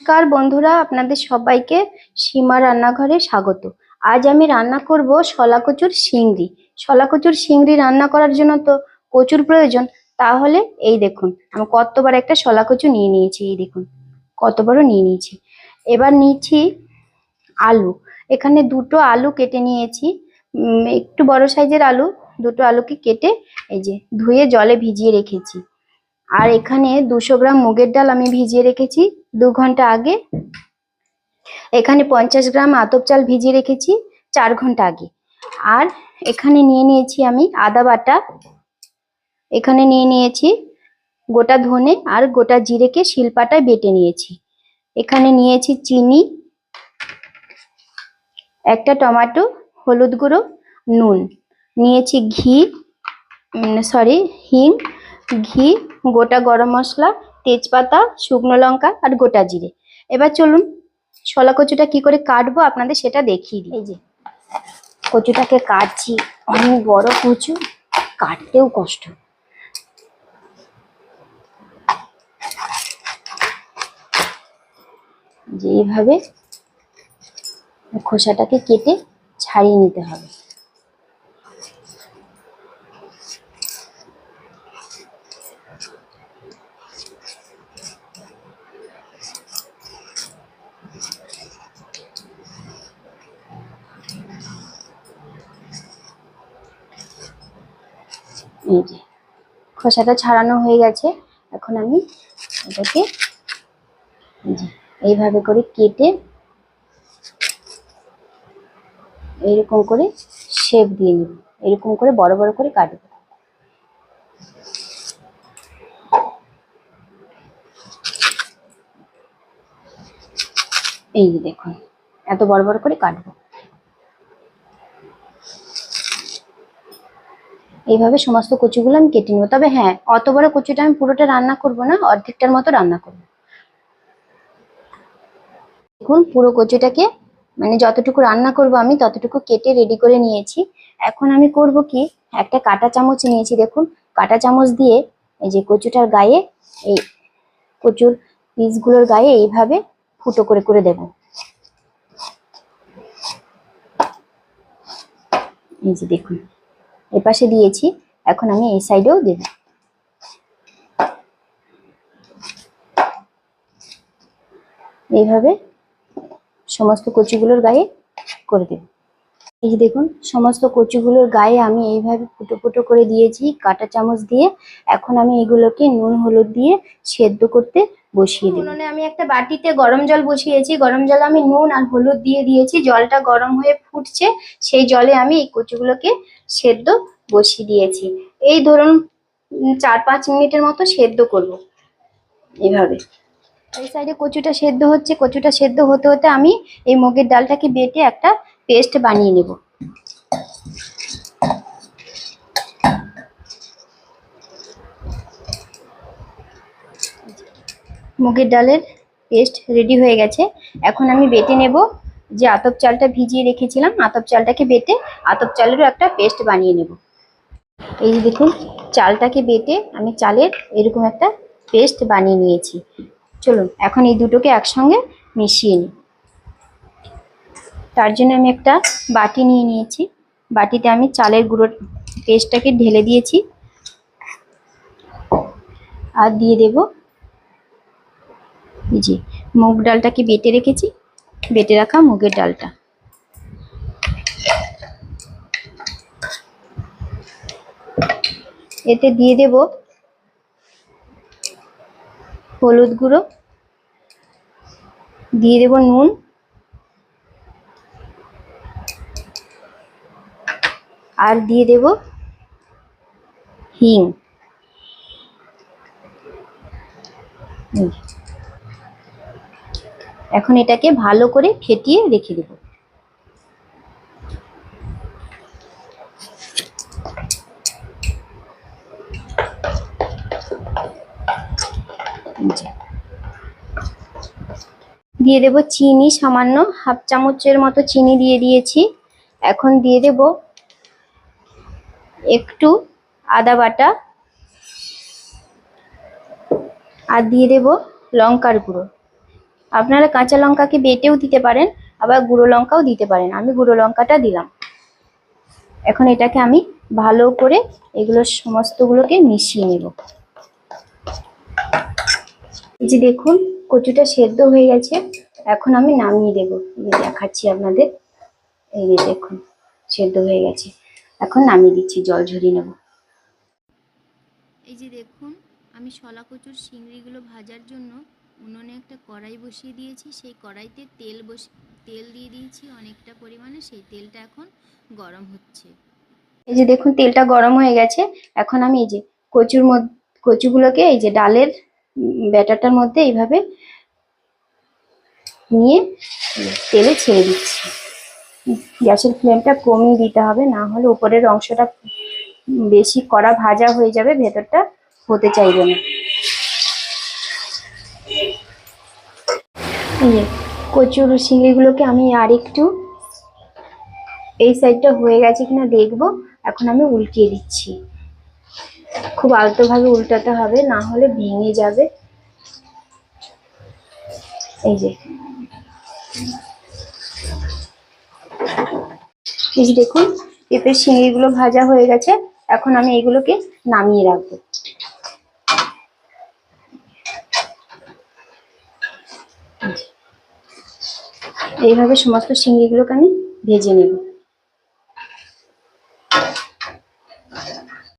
নমস্কার বন্ধুরা, আপনাদের সবাইকে সীমা রান্নাঘরে স্বাগত। আজ আমি রান্না করব শলা কচুর শিংড়ি। শলা কচুর শিংড়ি রান্না করার জন্য তো কচুর প্রয়োজন। তাহলে এই দেখুন, আমি কতবার একটা শলা কচু নিয়ে নিয়েছি, এই দেখুন কত নিয়ে নিয়েছি। এবার নিচ্ছি আলু। এখানে দুটো আলু কেটে নিয়েছি। একটু বড় সাইজের আলু, দুটো আলুকে কেটে এই যে ধুয়ে জলে ভিজিয়ে রেখেছি। আর এখানে দুশো গ্রাম মুগের ডাল আমি ভিজিয়ে রেখেছি। দু ঘণ্টা আগে। এখানে পঞ্চাশ গ্রাম আতপ চাল ভিজিয়ে রেখেছি চার ঘণ্টা আগে। আর এখানে নিয়ে নিয়েছি আমি আদা বাটা। এখানে নিয়ে নিয়েছি গোটা ধনে আর গোটা জিরেকে শিলপাটায় বেটে নিয়েছি। এখানে নিয়েছি চিনি, একটা টমেটো, হলুদ গুঁড়ো, নুন। নিয়েছি ঘি সরি হিং, ঘি, গোটা গরম মশলা তেজপাতা, শুকনো লঙ্কা আর গোটা জিরে। এবার চলুন শলা কচুটা কি করে কাটবো আপনাদের সেটা দেখিয়ে দিই। যে, কচুটাকে কাটছি, অনেক বড় কচু, কাটতেও কষ্ট। যে এইভাবে খোসাটাকে কেটে ছাড়িয়ে নিতে হবে। এই যে খোসাটা ছাড়ানো হয়ে গেছে। এখন আমি এটাকে এইভাবে করে কেটে এইরকম করে শেপ দিয়ে নেব। এরকম করে বড় বড় করে কাটবো। এই যে দেখুন এত বড় বড় করে কাটবো। এইভাবে সমস্ত কচুগুলো আমি কেটে নেব। তবে হ্যাঁ অত বড় কচুটা আমি পুরোটা রান্না করব না, অর্ধেকটার মতো রান্না করব। দেখুন, পুরো কচুটাকে মানে যতটুকু রান্না করব আমি, ততটুকু কেটে রেডি করে নিয়েছি। এখন আমি করব কি, একটা কাঁটা চামচ নিয়েছি, দেখুন। কাটা চামচ দিয়ে এই যে কচুটার গায়ে, এই কচুর পিসগুলোর গায়ে এইভাবে ফুটো করে করে দেব। এই যে দেখুন। এপাশে দিয়েছি। এখন আমি এই সাইডেও দেব। এইভাবে সমস্ত কচিগুলোর গায়ে করে দেব। এই যে দেখুন, সমস্ত কচুগুলোর গায়ে আমি এইভাবে ফুটো ফুটো করে দিয়েছি, কাঁটা চামচ দিয়ে। এখন আমি এগুলোকে নুন, হলুদ দিয়ে সেদ্ধ করতে বসিয়ে দেব। উনুনে আমি একটা বাটিতে গরম জল বসিয়েছি। গরম জল আমি নুন আর হলুদ দিয়ে দিয়েছি। জলটা গরম হয়ে ফুটছে, সেই জলে আমি এই কচুগুলোকে সেদ্ধ বসিয়ে দিয়েছি। এই ধরুন চার পাঁচ মিনিটের মতো সেদ্ধ করব। এইভাবে। এই সাইডে কচুটা সেদ্ধ হচ্ছে। কচুটা সেদ্ধ হতে হতে আমি এই মুগের ডালটাকে বেটে একটা পেস্ট বানিয়ে নেব। মুগের ডালের পেস্ট রেডি হয়ে গেছে। এখন আমি বেটে নেব যে আতপ চালটা ভিজিয়ে রেখেছিলাম, আতপ চালটাকে বেটে আতপ চালেরও একটা পেস্ট বানিয়ে নেব। এই যে দেখুন, চালটাকে বেটে আমি চালের এরকম একটা পেস্ট বানিয়ে নিয়েছি। চলুন, এখন এই দুটোকে একসঙ্গে মিশিয়ে নিই। তার জন্য আমি একটা বাটি নিয়ে নিয়েছি। বাটিতে আমি চালের গুঁড়োর পেস্টটাকে ঢেলে দিয়েছি। আর দিয়ে দেব যে মুগ ডালটাকে বেটে রেখেছি। বেটে রাখা মুগের ডালটা। এতে দিয়ে দেব হলুদ গুঁড়ো। দিয়ে দেব নুন। আর দিয়ে দেব হিং। এখন এটাকে ভালো করে ফেটিয়ে রেখে দেব। দিয়ে দেব চিনি, সামান্য হাফ চামচের মতো চিনি দিয়ে দিয়েছি। এখন দিয়ে দেব একটু আদা বাটা আর দিয়ে দেব লঙ্কার গুঁড়ো। আপনারা কাঁচা লঙ্কাকে বেটেও দিতে পারেন, আবার গুঁড়ো লঙ্কাও দিতে পারেন। আমি গুঁড়ো লঙ্কাটা দিলাম। এখন এটাকে আমি ভালো করে এগুলো সমস্তগুলোকে মিশিয়ে নেব। যে দেখুন, কচুটা সেদ্ধ হয়ে গেছে। এখন আমি নামিয়ে দেব। দেখাচ্ছি আপনাদের। এই দেখুন, সেদ্ধ হয়ে গেছে। এখন নামিয়ে দিচ্ছি জল ঝরিয়ে নেব। এই যে দেখুন আমি শলা কচুর শিংড়িগুলো ভাজার জন্য উনুনে একটা কড়াই বসিয়ে দিয়েছি। সেই কড়াইতে তেল বসে তেল দিয়ে দিয়েছি অনেকটা পরিমাণে। সেই তেলটা এখন গরম হচ্ছে। এই যে দেখুন তেলটা গরম হয়ে গেছে। এখন আমি এই যে কচুর মধ্যে কচুগুলোকে এই যে ডালের ব্যাটারটার মধ্যে এইভাবে নিয়ে তেলে ছেড়ে দিচ্ছি। গ্যাসের ফ্লেমটা কমিয়ে দিতে হবে, না হলে উপরের অংশটা বেশি কড়া ভাজা হয়ে যাবে, ভেতরটা হতে চাইবে না। কচুর শিঙিগুলোকে আমি আর একটু এই সাইডটা হয়ে গেছে কিনা দেখব, এখন আমি উল্টিয়ে দিচ্ছি। খুব আলতোভাবে উল্টাতে হবে, না হলে ভেঙে যাবে। এই যে এই যে দেখুন পেঁপের শিঙিগুলো ভাজা হয়ে গেছে। এখন আমি এগুলোকে নামিয়ে রাখব। এইভাবে সমস্ত শিঙিগুলোকে আমি ভেজে নেব।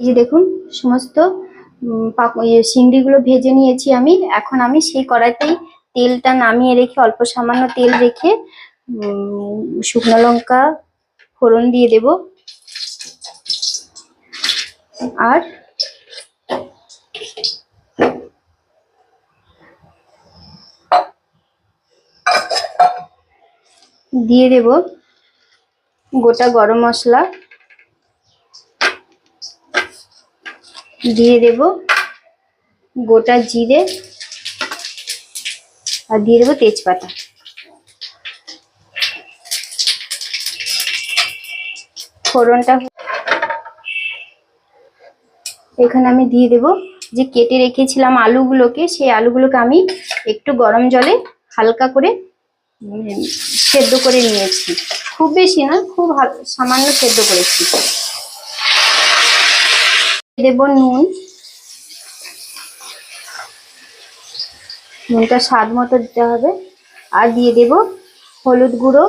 এই যে দেখুন, সমস্ত ইয়ে ভেজে নিয়েছি আমি। এখন আমি সেই কড়াইতেই তেলটা নামিয়ে রেখে অল্প সামান্য তেল রেখে শুকনো লঙ্কা ফোড়ন দিয়ে দেব। আর দিয়ে দেব গোটা গরম মশলা। দিয়ে দেব গোটা জিরে। আর দিয়ে দেবো তেজপাতা। ফোড়নটা এখানে আমি দিয়ে দেব। যে কেটে রেখেছিলাম আলুগুলোকে, সেই আলুগুলোকে আমি একটু গরম জলে হালকা করে সেদ্ধ করে নিয়েছি। খুব বেশি না খুব সামান্য সেদ্ধ করেছি। দেব নুন। নুনটা স্বাদ মতো দিতে হবে। আর দিয়ে দেব হলুদ গুঁড়ো।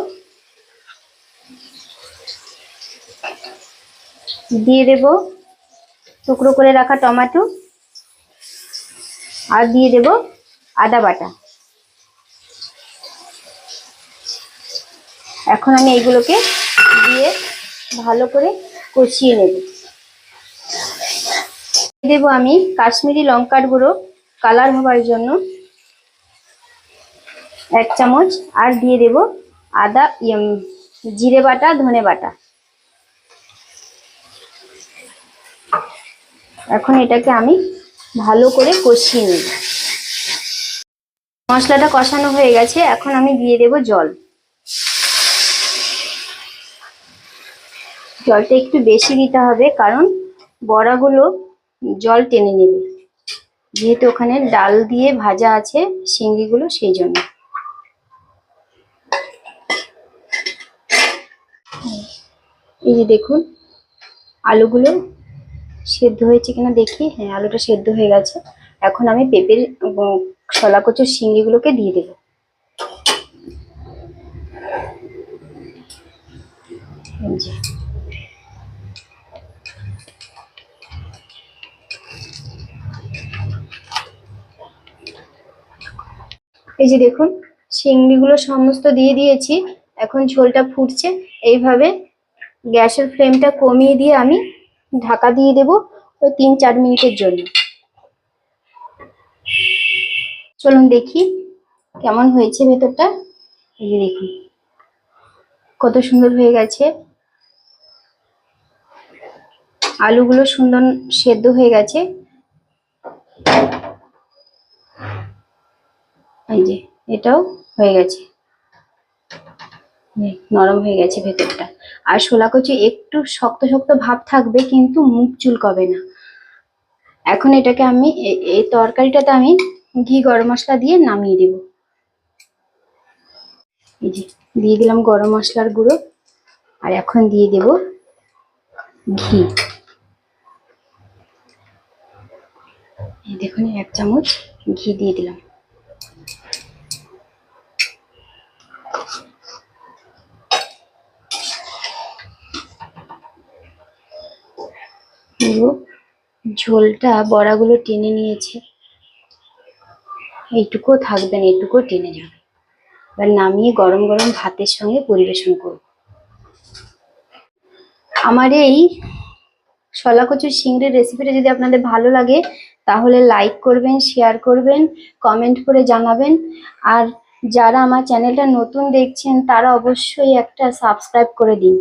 দিয়ে দেব। টুকরো করে রাখা টমেটো। আর দিয়ে দেব আদা বাটা। এখন আমি এইগুলোকে দিয়ে ভালো করে কষিয়ে নেব। দেব আমি কাশ্মীরি লঙ্কার গুঁড়ো কালার হবার জন্য এক চামচ। আর দিয়ে দেব আদা জিরে বাটা, ধনে বাটা। এখন এটাকে আমি ভালো করে কষিয়ে নিই। মশলাটা কষানো হয়ে গেছে, এখন আমি দিয়ে দেব জল। জলটা একটু বেশি দিতে হবে, কারণ বড়াগুলো জল টেনে নেবে। যেহেতু ওখানে ডাল দিয়ে ভাজা আছে, শিঙ্গিগুলো সেই জন্য। এই যে দেখুন, আলুগুলো সেদ্ধ হয়েছে কিনা দেখি। হ্যাঁ আলুটা সেদ্ধ হয়ে গেছে। এখন আমি পেঁপের শলা কচুর শিঙ্গিগুলোকে দিয়ে দেবো। এই যে। দেখুন চিংড়িগুলো সমস্ত দিয়ে দিয়েছি। এখন ঝোলটা ফুটছে। এইভাবে গ্যাসের ফ্লেমটা কমিয়ে দিয়ে আমি ঢাকা দিয়ে দেব ওই তিন চার মিনিটের জন্য। চলুন দেখি কেমন হয়েছে ভেতরটা। এই দেখুন, কত সুন্দর হয়ে গেছে। আলুগুলো সুন্দর সেদ্ধ হয়ে গেছে। এই যে এটাও হয়ে গেছে। নরম হয়ে গেছে ভেতরটা। আর শোলা কচু একটু শক্ত শক্ত ভাব থাকবে, কিন্তু মুখ চুলকবে না। এখন এটাকে আমি এই তরকারিটাতে আমি ঘি গরম মশলা দিয়ে নামিয়ে দেব। এই যে, দিয়ে দিলাম গরম মশলার গুঁড়ো, আর এখন দিয়ে দেব ঘি। দেখুন, এক চামচ ঘি দিয়ে দিলাম। পুরো ঝোলটা বড়াগুলো টেনে নিয়েছে। এইটুকু থাকবে না এইটুকু টেনে যাবে। এবার নামিয়ে গরম গরম ভাতের সঙ্গে পরিবেশন করব। আমার এই শলা কচুর চিংড়ির রেসিপিটা যদি আপনাদের ভালো লাগে, তাহলে লাইক করবেন শেয়ার করবেন কমেন্ট করে জানাবেন। আর যারা আমার চ্যানেলটা নতুন দেখছেন, তারা অবশ্যই একটা সাবস্ক্রাইব করে দিন।